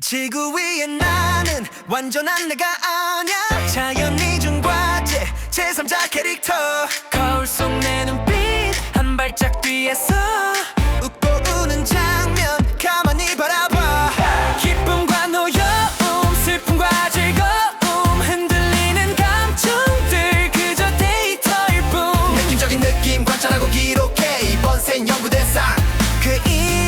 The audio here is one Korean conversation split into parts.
지구 위에 나는 완전한 내가 아냐 자연이 준 과제 제3자 캐릭터. 거울 속 내 눈빛 한 발짝 뒤에서 웃고 우는 장면 가만히 바라봐. 기쁨과 노여움 슬픔과 즐거움 흔들리는 감정들 그저 데이터일 뿐. 느낌적인 느낌 관찰하고 기록해 이번 생 연구 대상. 그이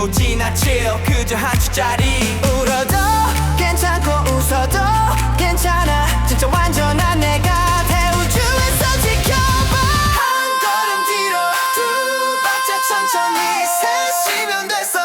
않고 지나칠 그저 한 주짜리. 울어도 괜찮고 웃어도 괜찮아. 진짜 완전한 내가 대우주에서 지켜봐. 한 걸음 뒤로 두 박자 천천히 셋이면 됐어.